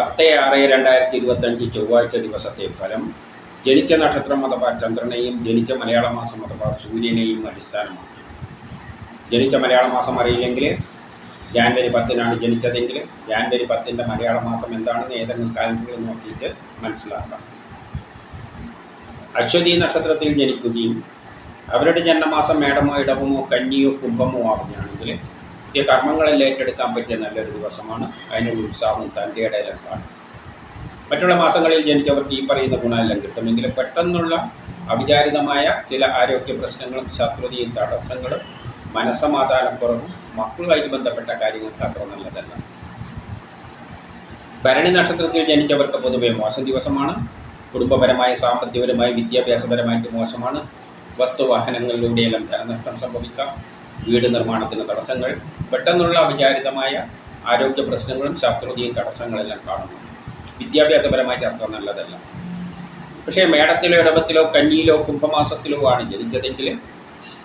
പത്ത് ആറ് രണ്ടായിരത്തി ഇരുപത്തഞ്ച് ചൊവ്വാഴ്ച ദിവസത്തെ ഫലം ജനിച്ച നക്ഷത്രം അഥവാ ചന്ദ്രനെയും ജനിച്ച മലയാള മാസം അഥവാ സൂര്യനെയും അടിസ്ഥാനമാക്കി. ജനിച്ച മലയാള മാസം അറിയില്ലെങ്കിൽ ജാനുവരി പത്തിനാണ് ജനിച്ചതെങ്കിൽ ജാനുവരി പത്തിന്റെ മലയാള മാസം എന്താണെന്ന് ഏതെങ്കിലും കാലങ്ങളിൽ നോക്കിയിട്ട് മനസ്സിലാക്കാം. അശ്വതി നക്ഷത്രത്തിൽ ജനിക്കുകയും അവരുടെ ജന്മമാസം മേടമോ ഇടവമോ കന്നിയോ കുംഭമോ ആവുകയാണെങ്കിൽ പുതിയ കർമ്മങ്ങളെല്ലാം ഏറ്റെടുക്കാൻ പറ്റിയ നല്ലൊരു ദിവസമാണ്. അതിനുള്ള ഉത്സാഹവും തന്റെ ഇടയിലൊക്കെയാണ് മറ്റുള്ള മാസങ്ങളിൽ ജനിച്ചവർക്ക് ഈ പറയുന്ന ഗുണമെല്ലാം കിട്ടുമെങ്കിലും പെട്ടെന്നുള്ള അവിചാരിതമായ ചില ആരോഗ്യ പ്രശ്നങ്ങളും ശത്രുതയും തടസ്സങ്ങളും മനസ്സമാധാനക്കുറവും മക്കളുമായിട്ട് ബന്ധപ്പെട്ട കാര്യങ്ങൾക്ക് അത്ര നല്ലതല്ല. ഭരണി നക്ഷത്രത്തിൽ ജനിച്ചവർക്ക് പൊതുവെ മോശം ദിവസമാണ്. കുടുംബപരമായ സാമ്പത്തികപരമായി വിദ്യാഭ്യാസപരമായിട്ട് മോശമാണ്. വസ്തുവാഹനങ്ങളിലൂടെയെല്ലാം ധനനഷ്ടം സംഭവിക്കാം. വീട് നിർമ്മാണത്തിന് തടസ്സങ്ങൾ പെട്ടെന്നുള്ള അവിചാരിതമായ ആരോഗ്യ പ്രശ്നങ്ങളും ശത്രുതയും തടസ്സങ്ങളെല്ലാം കാണുന്നു. വിദ്യാഭ്യാസപരമായിട്ട് അത്ര നല്ലതല്ല. പക്ഷേ മേടത്തിലോ ഇടവത്തിലോ കന്നിയിലോ കുംഭമാസത്തിലോ ആണ് ജനിച്ചതെങ്കിൽ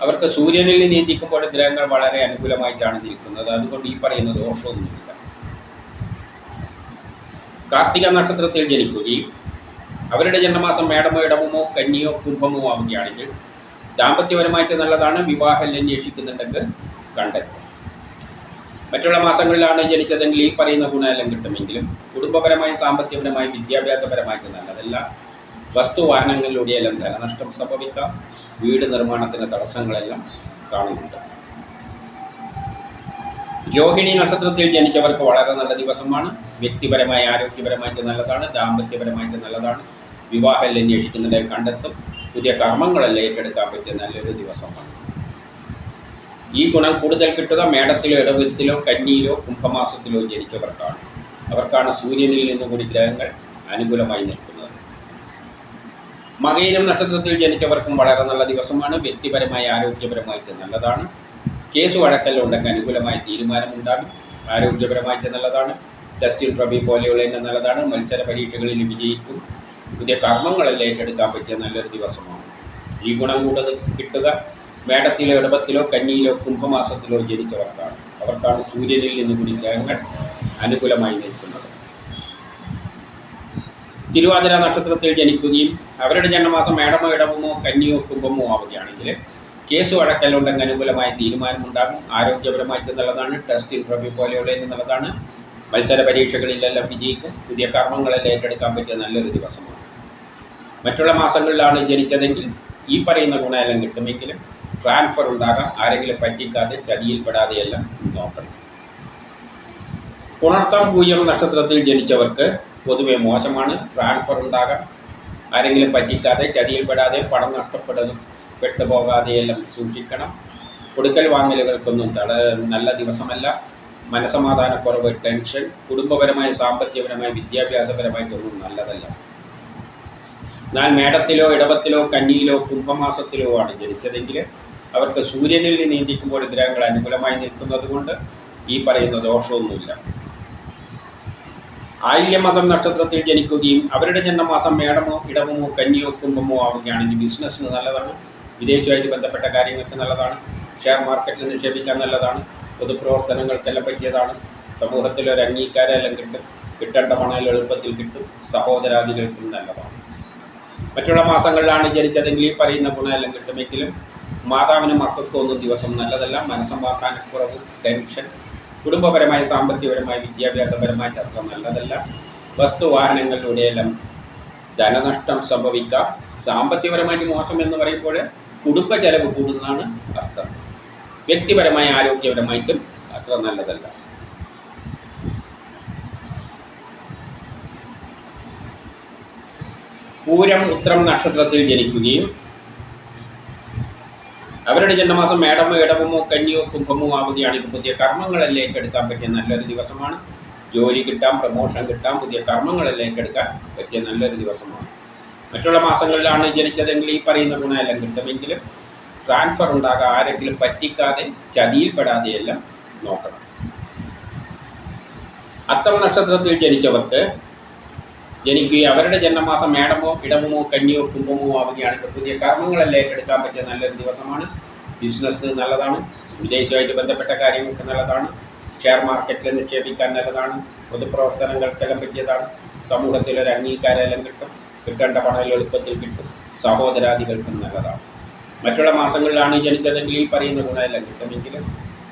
അവർക്ക് സൂര്യനിൽ നീന്തിക്കുമ്പോൾ ഗ്രഹങ്ങൾ വളരെ അനുകൂലമായിട്ടാണ് നിൽക്കുന്നത്. അതുകൊണ്ട് ഈ പറയുന്ന ദോഷമൊന്നുമില്ല കാർത്തിക നക്ഷത്രത്തിൽ ജനിക്കുകയും അവരുടെ ജന്മമാസം മേടമോ ഇടവമോ കന്നിയോ കുംഭമോ ആവുകയാണെങ്കിൽ ദാമ്പത്യപരമായിട്ട് നല്ലതാണ് വിവാഹം അന്വേഷിക്കുന്നുണ്ടെങ്കിൽ കണ്ടെത്തും മറ്റുള്ള മാസങ്ങളിലാണ് ജനിച്ചതെങ്കിൽ ഈ പറയുന്ന ഗുണമെല്ലാം കിട്ടുമെങ്കിലും കുടുംബപരമായും സാമ്പത്തികപരമായും വിദ്യാഭ്യാസപരമായിട്ട് നല്ലതല്ല. വസ്തുവാഹനങ്ങളിലൂടെയെല്ലാം ധനനഷ്ടം സംഭവിക്കാം. വീട് നിർമ്മാണത്തിന് തടസ്സങ്ങളെല്ലാം കാണുന്നുണ്ട്. രോഹിണി നക്ഷത്രത്തിൽ ജനിച്ചവർക്ക് വളരെ നല്ല ദിവസമാണ്. വ്യക്തിപരമായി ആരോഗ്യപരമായിട്ട് നല്ലതാണ്. ദാമ്പത്യപരമായിട്ട് നല്ലതാണ്. വിവാഹം അന്വേഷിക്കുന്നുണ്ടെങ്കിൽ കണ്ടെത്തും. പുതിയ കർമ്മങ്ങളെല്ലാം ഏറ്റെടുക്കാൻ പറ്റിയ നല്ലൊരു ദിവസമാണ്. ഈ ഗുണം കൂടുതൽ കിട്ടുക മേടത്തിലോ ഇടവത്തിലോ കന്നിയിലോ കുംഭമാസത്തിലോ ജനിച്ചവർക്കാണ്. അവർക്കാണ് സൂര്യനിൽ നിന്നും കൂടി ഗ്രഹങ്ങൾ അനുകൂലമായി നിൽക്കുന്നത്. മകയിരം നക്ഷത്രത്തിൽ ജനിച്ചവർക്കും വളരെ നല്ല ദിവസമാണ്. വ്യക്തിപരമായി ആരോഗ്യപരമായിട്ട് നല്ലതാണ്. കേസ് വഴക്കെല്ലാം ഉണ്ടെങ്കിൽ അനുകൂലമായ തീരുമാനമുണ്ടാകും. ആരോഗ്യപരമായിട്ട് നല്ലതാണ്. ടെസ്റ്റിൽ പ്രബി പോലെയുള്ള നല്ലതാണ്. മത്സര പരീക്ഷകളിൽ വിജയിക്കും. പുതിയ കർമ്മങ്ങളെല്ലാം ഏറ്റെടുക്കാൻ പറ്റിയ നല്ലൊരു ദിവസമാണ്. ഈ ഗുണം കൂടുതൽ കിട്ടുക. മേടത്തിലോ ഇടവത്തിലോ കന്നിയിലോ കുംഭമാസത്തിലോ ജനിച്ചവർക്കാണ്. അവർക്കാണ് സൂര്യനിൽ നിന്ന് കൂടി ഗ്രഹങ്ങൾ അനുകൂലമായി നിൽക്കുന്നത്. തിരുവാതിര നക്ഷത്രത്തിൽ ജനിക്കുകയും അവരുടെ ജന്മമാസം മേടമോ ഇടവമോ കന്നിയോ കുംഭമോ ആവുകയാണെങ്കിൽ കേസ് വഴക്കലുണ്ടെങ്കിൽ അനുകൂലമായ തീരുമാനമുണ്ടാകും. ആരോഗ്യപരമായിട്ട് നല്ലതാണ്. ടെസ്റ്റ് ഇൻട്രവ്യൂ പോലെയുള്ള നല്ലതാണ്. മത്സര പരീക്ഷകളിലെല്ലാം വിജയിക്കും. പുതിയ കർമ്മങ്ങളെല്ലാം ഏറ്റെടുക്കാൻ പറ്റിയ നല്ലൊരു ദിവസമാണ്. മറ്റുള്ള മാസങ്ങളിലാണ് ജനിച്ചതെങ്കിൽ ഈ പറയുന്ന ഗുണമെല്ലാം കിട്ടുമെങ്കിലും ട്രാൻസ്ഫർ ഉണ്ടാകാം ആരെങ്കിലും പറ്റിക്കാതെ ചതിയിൽപ്പെടാതെയെല്ലാം നോക്കണം. പുണർത്തം പൂയം നക്ഷത്രത്തിൽ ജനിച്ചവർക്ക് പൊതുവെ മോശമാണ്. ട്രാൻസ്ഫർ ഉണ്ടാകാം ആരെങ്കിലും പറ്റിക്കാതെ ചതിയിൽപ്പെടാതെ പണം നഷ്ടപ്പെടുന്നു പെട്ടുപോകാതെയെല്ലാം സൂക്ഷിക്കണം. കൊടുക്കൽ വാങ്ങലുകൾക്കൊന്നും തട നല്ല ദിവസമല്ല. മനസമാധാനക്കുറവ് ടെൻഷൻ കുടുംബപരമായ സാമ്പത്തികപരമായ വിദ്യാഭ്യാസപരമായിട്ടൊന്നും നല്ലതല്ല. എന്നാൽ മേടത്തിലോ ഇടവത്തിലോ കന്നിയിലോ കുംഭമാസത്തിലോ ആണ് ജനിച്ചതെങ്കിൽ അവർക്ക് സൂര്യനിൽ നീന്തിക്കുമ്പോൾ ഗ്രഹങ്ങൾ അനുകൂലമായി നിൽക്കുന്നത് കൊണ്ട് ഈ പറയുന്ന ദോഷമൊന്നുമില്ല. ആയില്യമകം നക്ഷത്രത്തിൽ ജനിക്കുകയും അവരുടെ ജന്മമാസം മേടമോ ഇടവമോ കന്നിയോ കുംഭമോ ആവുകയാണെങ്കിൽ ബിസിനസ്സിന് നല്ലതാണ്. വിദേശവുമായിട്ട് ബന്ധപ്പെട്ട കാര്യങ്ങൾക്ക് നല്ലതാണ്. ഷെയർ മാർക്കറ്റിൽ നിക്ഷേപിക്കാൻ നല്ലതാണ്. പൊതുപ്രവർത്തനങ്ങൾക്കെല്ലാം പറ്റിയതാണ്. സമൂഹത്തിൽ ഒരു അംഗീകാരമെല്ലാം കിട്ടും. കിട്ടേണ്ട പണം എളുപ്പത്തിൽ കിട്ടും. സഹോദരാദികൾക്കും നല്ലതാണ്. മറ്റുള്ള മാസങ്ങളിലാണ് ജനിച്ചതെങ്കിൽ ഈ പറയുന്ന ഗുണമെല്ലാം കിട്ടുമെങ്കിലും മാതാവിനും മക്കൾക്കും ഒന്നും ദിവസം നല്ലതല്ല. മനസ്സമാക്കാനക്കുറവ് ടെൻഷൻ കുടുംബപരമായ സാമ്പത്തികപരമായ വിദ്യാഭ്യാസപരമായ അത്ര നല്ലതല്ല. വസ്തുവാഹനങ്ങളിലൂടെയെല്ലാം ധനനഷ്ടം സംഭവിക്കാം. സാമ്പത്തികപരമായിട്ട് മോശം എന്ന് പറയുമ്പോൾ കുടുംബ ചെലവ് കൂടുന്നതാണ് അർത്ഥം. വ്യക്തിപരമായ ആരോഗ്യപരമായിട്ടും അത്ര നല്ലതല്ല. പൂരം ഉത്രം നക്ഷത്രത്തിൽ ജനിക്കുകയും അവരുടെ ജന്മമാസം മേടമോ ഇടവമോ കന്നിയോ കുംഭമോ ആവുകയാണെങ്കിൽ പുതിയ കർമ്മങ്ങളെല്ലാം എടുക്കാൻ പറ്റിയ നല്ലൊരു ദിവസമാണ്. ജോലി കിട്ടാം പ്രമോഷൻ കിട്ടാം പുതിയ കർമ്മങ്ങളെല്ലാം എടുക്കാൻ പറ്റിയ നല്ലൊരു ദിവസമാണ്. മറ്റുള്ള മാസങ്ങളിലാണ് ജനിച്ചതെങ്കിൽ ഈ പറയുന്ന ഗുണമെല്ലാം കിട്ടുമെങ്കിലും ട്രാൻസ്ഫർ ഉണ്ടാകാൻ ആരെങ്കിലും പറ്റിക്കാതെ ചതിയിൽപ്പെടാതെയെല്ലാം നോക്കണം. അത്തം നക്ഷത്രത്തിൽ ജനിച്ചവർക്ക് ജനിക്കുകയും അവരുടെ ജന്മമാസം മേടമോ ഇടമോ കന്നിയോ കുംഭമോ ആവുകയാണെങ്കിൽ പുതിയ കർമ്മങ്ങളെല്ലാം ഏറ്റെടുക്കാൻ പറ്റിയ നല്ലൊരു ദിവസമാണ്. ബിസിനസ്സിന് നല്ലതാണ്. വിദേശമായിട്ട് ബന്ധപ്പെട്ട കാര്യങ്ങൾക്ക് നല്ലതാണ്. ഷെയർ മാർക്കറ്റിൽ നിക്ഷേപിക്കാൻ നല്ലതാണ്. പൊതുപ്രവർത്തനങ്ങൾക്കെല്ലാം പറ്റിയതാണ്. സമൂഹത്തിൽ ഒരു അംഗീകാരമെല്ലാം കിട്ടും. കിട്ടേണ്ട പണം എളുപ്പത്തിൽ കിട്ടും. സഹോദരാദികൾക്കും നല്ലതാണ്. മറ്റുള്ള മാസങ്ങളിലാണ് ജനിച്ചതെങ്കിൽ ഈ പറയുന്ന ഗുണമെല്ലാം കിട്ടുമെങ്കിൽ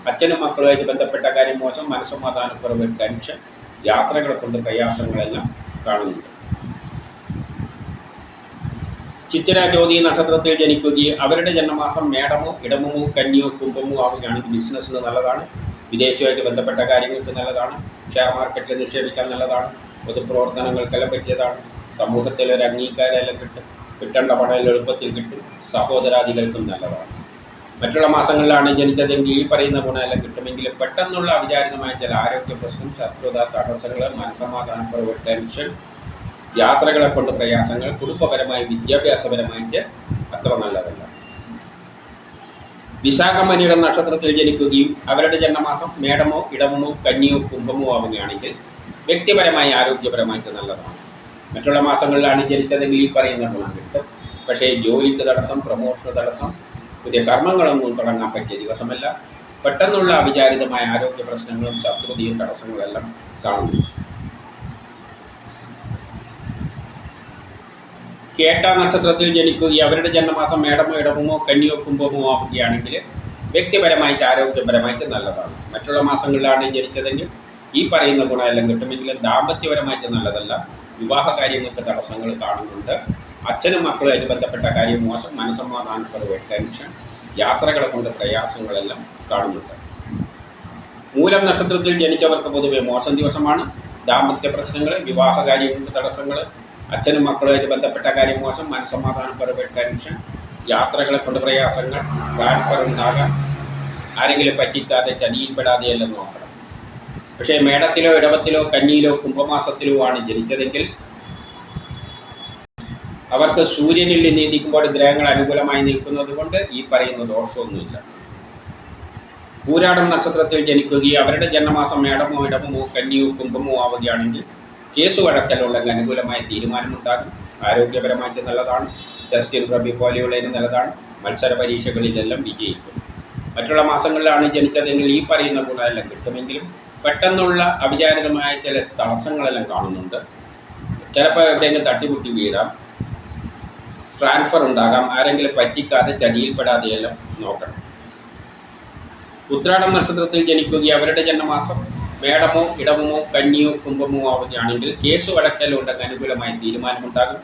അച്ഛനും മക്കളുമായിട്ട് ബന്ധപ്പെട്ട കാര്യം മോശം മനസ്സമാധാനക്കുറവ് ടെൻഷൻ യാത്രകളെ കൊണ്ട് പ്രയാസങ്ങളെല്ലാം കാണുന്നുണ്ട്. ചിത്തിര ജ്യോതി നക്ഷത്രത്തിൽ ജനിക്കുകയും അവരുടെ ജന്മമാസം മേടമോ ഇടമോ കന്നിയോ കുംഭമോ ആവുകയാണെങ്കിൽ ബിസിനസ്സിന് നല്ലതാണ്. വിദേശവുമായിട്ട് ബന്ധപ്പെട്ട കാര്യങ്ങൾക്ക് നല്ലതാണ്. ഷെയർ മാർക്കറ്റിൽ നിക്ഷേപിക്കാൻ നല്ലതാണ്. പൊതുപ്രവർത്തനങ്ങൾക്കെല്ലാം പറ്റിയതാണ്. സമൂഹത്തിൽ ഒരു അംഗീകാരമെല്ലാം കിട്ടും. കിട്ടേണ്ട പണം എളുപ്പത്തിൽ കിട്ടും. സഹോദരാദികൾക്കും നല്ലതാണ്. മറ്റുള്ള മാസങ്ങളിലാണ് ജനിച്ചതെങ്കിൽ ഈ പറയുന്ന ഗുണമെല്ലാം കിട്ടുമെങ്കിലും പെട്ടെന്നുള്ള അവിചാരിതമായ ചില ആരോഗ്യ പ്രശ്നം ശത്രുത തടസ്സങ്ങൾ മനസമാധാനക്കുറവ് ടെൻഷൻ യാത്രകളെ കൊണ്ട് പ്രയാസങ്ങൾ കുടുംബപരമായി വിദ്യാഭ്യാസപരമായിട്ട് അത്ര നല്ലതല്ല. വിശാഖമനിയുടെ നക്ഷത്രത്തിൽ ജനിക്കുകയും അവരുടെ ജന്മമാസം മേടമോ ഇടമോ കന്നിയോ കുംഭമോ ആവുകയാണെങ്കിൽ വ്യക്തിപരമായി ആരോഗ്യപരമായിട്ട് നല്ലതാണ്. മറ്റുള്ള മാസങ്ങളിലാണ് ജനിച്ചതെങ്കിൽ ഈ പറയുന്ന ഗുണം കിട്ടും പക്ഷേ ജോലിക്ക് തടസ്സം പ്രമോഷന് തടസ്സം പുതിയ കർമ്മങ്ങളൊന്നും തുടങ്ങാൻ പറ്റിയ ദിവസമല്ല. പെട്ടെന്നുള്ള അവിചാരിതമായ ആരോഗ്യ പ്രശ്നങ്ങളും ശത്രുതയും തടസ്സങ്ങളെല്ലാം കാണുന്നു. കേട്ട നക്ഷത്രത്തിൽ ജനിക്കുകയും അവരുടെ ജന്മമാസം മേടമോ ഇടമോ കന്നിയോ കുംഭമോ ആവുകയാണെങ്കിൽ വ്യക്തിപരമായിട്ട് ആരോഗ്യപരമായിട്ട് നല്ലതാണ്. മറ്റുള്ള മാസങ്ങളിലാണ് ജനിച്ചതെങ്കിൽ ഈ പറയുന്ന ഗുണമെല്ലാം കിട്ടുമെങ്കിലും ദാമ്പത്യപരമായിട്ട് നല്ലതല്ല. വിവാഹ കാര്യങ്ങൾക്ക് തടസ്സങ്ങൾ കാണുന്നുണ്ട്. അച്ഛനും മക്കളുമായിട്ട് ബന്ധപ്പെട്ട കാര്യം മോശം. മനസ്സമാധാനക്കുറവ് ടെൻഷൻ. യാത്രകളെ കൊണ്ട് പ്രയാസങ്ങളെല്ലാം കാണുന്നുണ്ട്. മൂലം നക്ഷത്രത്തിൽ ജനിച്ചവർക്ക് പൊതുവെ മോശം ദിവസമാണ്. ദാമ്പത്യ പ്രശ്നങ്ങൾ വിവാഹ കാര്യങ്ങൾക്ക് തടസ്സങ്ങൾ അച്ഛനും മക്കളുമായിട്ട് ബന്ധപ്പെട്ട കാര്യം മോശം മനസ്സമാധാനക്കുറവ് ടെൻഷൻ യാത്രകളെ കൊണ്ട് പ്രയാസങ്ങൾ ട്രാൻസ്ഫർ ഉണ്ടാകാം. ആരെങ്കിലും പറ്റിക്കാതെ ചതിയിൽപ്പെടാതെയല്ലെന്ന് നോക്കണം പക്ഷേ മേടത്തിലോ ഇടവത്തിലോ കന്നിയിലോ കുംഭമാസത്തിലോ ആണ് ജനിച്ചതെങ്കിൽ അവർക്ക് സൂര്യനിൽ നീതിക്കുമ്പോൾ ഗ്രഹങ്ങൾ അനുകൂലമായി നിൽക്കുന്നത് കൊണ്ട് ഈ പറയുന്ന ദോഷമൊന്നുമില്ല. പൂരാടം നക്ഷത്രത്തിൽ ജനിക്കുകയും അവരുടെ ജന്മമാസം മേടമോ ഇടമോ കന്നിയോ കുംഭമോ ആവുകയാണെങ്കിൽ കേസ് വഴക്കലുള്ള അനുകൂലമായ തീരുമാനമുണ്ടാകും. ആരോഗ്യപരമായിട്ട് നല്ലതാണ്. ടെസ്റ്റിൽ റബി പോലെയുള്ളതിന് നല്ലതാണ്. മത്സര പരീക്ഷകളിലെല്ലാം വിജയിക്കും. മറ്റുള്ള മാസങ്ങളിലാണ് ജനിച്ചതെങ്കിൽ ഈ പറയുന്ന ഗുണമെല്ലാം കിട്ടുമെങ്കിലും പെട്ടെന്നുള്ള അവിചാരിതമായ ചില തടസ്സങ്ങളെല്ലാം കാണുന്നുണ്ട്. ചിലപ്പോൾ എവിടെയെങ്കിലും തട്ടിമുട്ടി വീഴാം. ട്രാൻസ്ഫർ ഉണ്ടാകാം. ആരെങ്കിലും പറ്റിക്കാതെ ചതിയിൽപ്പെടാതെയെല്ലാം നോക്കണം. ഉത്രാടം നക്ഷത്രത്തിൽ ജനിക്കുകയും അവരുടെ ജന്മമാസം മേടമോ ഇടമോ കന്നിയോ കുംഭമോ ആവുകയാണെങ്കിൽ കേസ് വഴക്കലുണ്ടെങ്കിൽ അനുകൂലമായ തീരുമാനമുണ്ടാകും.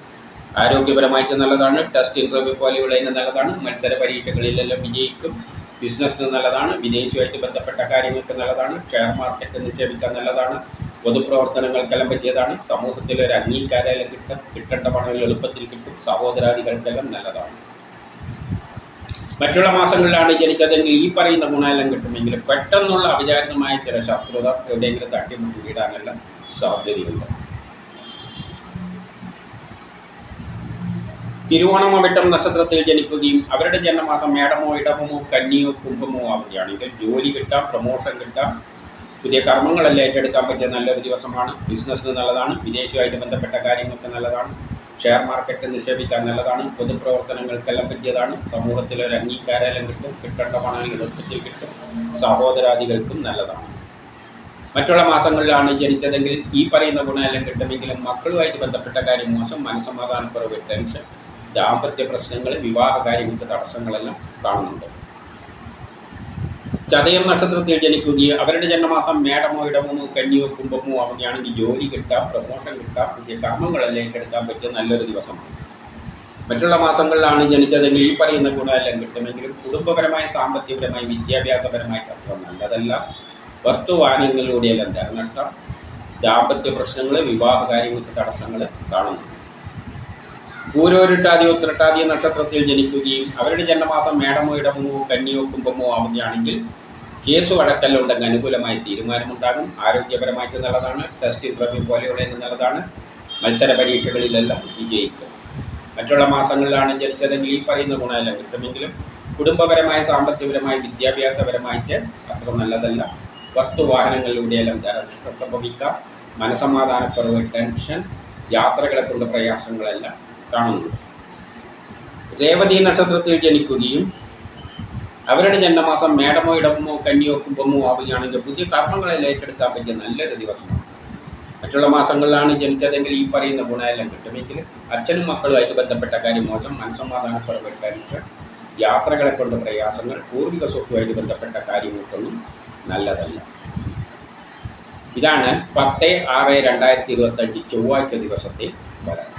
ആരോഗ്യപരമായിട്ട് നല്ലതാണ്. ടെസ്റ്റ് ഇന്റർവ്യൂ പോലെയുള്ളതിന് നല്ലതാണ്. മത്സര പരീക്ഷകളിലെല്ലാം വിജയിക്കും. ബിസിനസ്സിന് നല്ലതാണ് വിദേശവുമായിട്ട് ബന്ധപ്പെട്ട കാര്യങ്ങൾക്ക് നല്ലതാണ് ഷെയർ മാർക്കറ്റ് നിക്ഷേപിക്കാൻ നല്ലതാണ് പൊതുപ്രവർത്തനങ്ങൾക്കെല്ലാം പറ്റിയതാണ് സമൂഹത്തിൽ ഒരു അംഗീകാരം കിട്ടും കിട്ടേണ്ട പണം എളുപ്പത്തിൽ കിട്ടും സഹോദരാദികൾക്കെല്ലാം നല്ലതാണ്. മറ്റുള്ള മാസങ്ങളിലാണ് ജനിച്ചതെങ്കിൽ ഈ പറയുന്ന ഗുണമെല്ലാം കിട്ടുമെങ്കിലും പെട്ടെന്നുള്ള അവിചാരിതമായ ചില ശത്രുത എവിടെയെങ്കിലും തട്ടിമുട്ടി വീടാനെല്ലാം സാധ്യതയുണ്ട്. തിരുവോണമവിട്ടം നക്ഷത്രത്തിൽ ജനിക്കുകയും അവരുടെ ജന്മമാസം മേടമോ ഇടമോ കന്നിയോ കുംഭമോ ആവുകയാണ്. ഇതിൽ ജോലി കിട്ടാം പ്രൊമോഷൻ കിട്ടാം. പുതിയ കർമ്മങ്ങളെല്ലാം ഏറ്റെടുക്കാൻ പറ്റിയ നല്ലൊരു ദിവസമാണ്. ബിസിനസ്സിന് നല്ലതാണ് വിദേശവുമായിട്ട് ബന്ധപ്പെട്ട കാര്യങ്ങൾക്ക് നല്ലതാണ്. ഷെയർ മാർക്കറ്റ് നിക്ഷേപിക്കാൻ നല്ലതാണ് പൊതുപ്രവർത്തനങ്ങൾക്കെല്ലാം പറ്റിയതാണ്. സമൂഹത്തിൽ ഒരു അംഗീകാരമെല്ലാം കിട്ടും കിട്ടേണ്ട പണം എളുപ്പത്തിൽ കിട്ടും സഹോദരാദികൾക്കും നല്ലതാണ്. മറ്റുള്ള മാസങ്ങളിലാണ് ജനിച്ചതെങ്കിൽ ഈ പറയുന്ന ഗുണമെല്ലാം കിട്ടുമെങ്കിലും മക്കളുമായിട്ട് ബന്ധപ്പെട്ട കാര്യം മോശം മനസ്സമാധാനക്കുറവ് ടെൻഷൻ ദാമ്പത്യ പ്രശ്നങ്ങൾ വിവാഹ കാര്യങ്ങൾക്ക് തടസ്സങ്ങളെല്ലാം കാണുന്നുണ്ട്. ചതയം നക്ഷത്രത്തിൽ ജനിക്കുകയും അവരുടെ ജന്മമാസം മേടമോ ഇടമോ കന്നിയോ കുംഭമോ ആവുകയാണെങ്കിൽ ജോലി കിട്ടാം പ്രമോഷൻ കിട്ടാം പുതിയ കർമ്മങ്ങളെല്ലാം ഏറ്റെടുക്കാൻ പറ്റിയ നല്ലൊരു ദിവസമാണ് മറ്റുള്ള മാസങ്ങളിലാണ് ജനിച്ചതെങ്കിൽ ഈ പറയുന്ന ഗുണമെല്ലാം കിട്ടുമെങ്കിലും കുടുംബപരമായി സാമ്പത്തികപരമായി വിദ്യാഭ്യാസപരമായിട്ട് അത്ര നല്ലതല്ല. വസ്തുവാഹനങ്ങളിലൂടെയെല്ലാം തിരഞ്ഞെടുക്കാം ദാമ്പത്യ പ്രശ്നങ്ങൾ വിവാഹ കാര്യങ്ങൾക്ക് തടസ്സങ്ങൾ കാണുന്നു പൂരോരുട്ടാതി ഉത്രട്ടാതി നക്ഷത്രത്തിൽ ജനിക്കുകയും അവരുടെ ജന്മമാസം മേടമോ ഇടമോ കന്നിയോ കുംഭമോ ആവുകയാണെങ്കിൽ കേസ് വഴക്കല്ലുണ്ടെങ്കിൽ അനുകൂലമായി തീരുമാനമുണ്ടാകും. ആരോഗ്യപരമായിട്ട് നല്ലതാണ്. ടെസ്റ്റ് ഇന്റർവ്യൂ പോലെയുള്ള നല്ലതാണ്. മത്സര പരീക്ഷകളിലെല്ലാം വിജയിക്കും. മറ്റുള്ള മാസങ്ങളിലാണ് ജനിച്ചതെങ്കിൽ ഈ പറയുന്ന ഗുണമെല്ലാം. കിട്ടുമെങ്കിലും കുടുംബപരമായ സാമ്പത്തികപരമായി വിദ്യാഭ്യാസപരമായിട്ട് അത്ര നല്ലതല്ല. വസ്തുവാഹനങ്ങളിലൂടെയെല്ലാം ധനനഷ്ടം സംഭവിക്കാം. മനസമാധാനക്കുറവ് ടെൻഷൻ യാത്രകളെ കൊണ്ട് പ്രയാസങ്ങളെല്ലാം കാണുന്നു. രേവതി നക്ഷത്രത്തിൽ ജനിക്കുകയും അവരുടെ ജന്മമാസം മേടമോ ഇടമോ കന്നിയോ കുംഭമോ ആവുകയാണെങ്കിൽ പുതിയ കർമ്മങ്ങളെല്ലാം ഏറ്റെടുക്കാൻ പറ്റിയ നല്ലൊരു ദിവസമാണ്. മറ്റുള്ള മാസങ്ങളിലാണ് ജനിച്ചതെങ്കിൽ ഈ പറയുന്ന ഗുണമെല്ലാം കിട്ടുമെങ്കിൽ അച്ഛനും മക്കളുമായിട്ട് ബന്ധപ്പെട്ട കാര്യം മോശം മനസ്സമാധാനക്കുറവ് കാര്യങ്ങൾ യാത്രകളെ കൊണ്ട് പ്രയാസങ്ങൾ പൂർവിക സ്വത്തുമായിട്ട് ബന്ധപ്പെട്ട കാര്യങ്ങൾക്കൊന്നും നല്ലതല്ല. ഇതാണ് പത്ത് ആറ് രണ്ടായിരത്തി ഇരുപത്തഞ്ച് ചൊവ്വാഴ്ച ദിവസത്തെ ഫലം.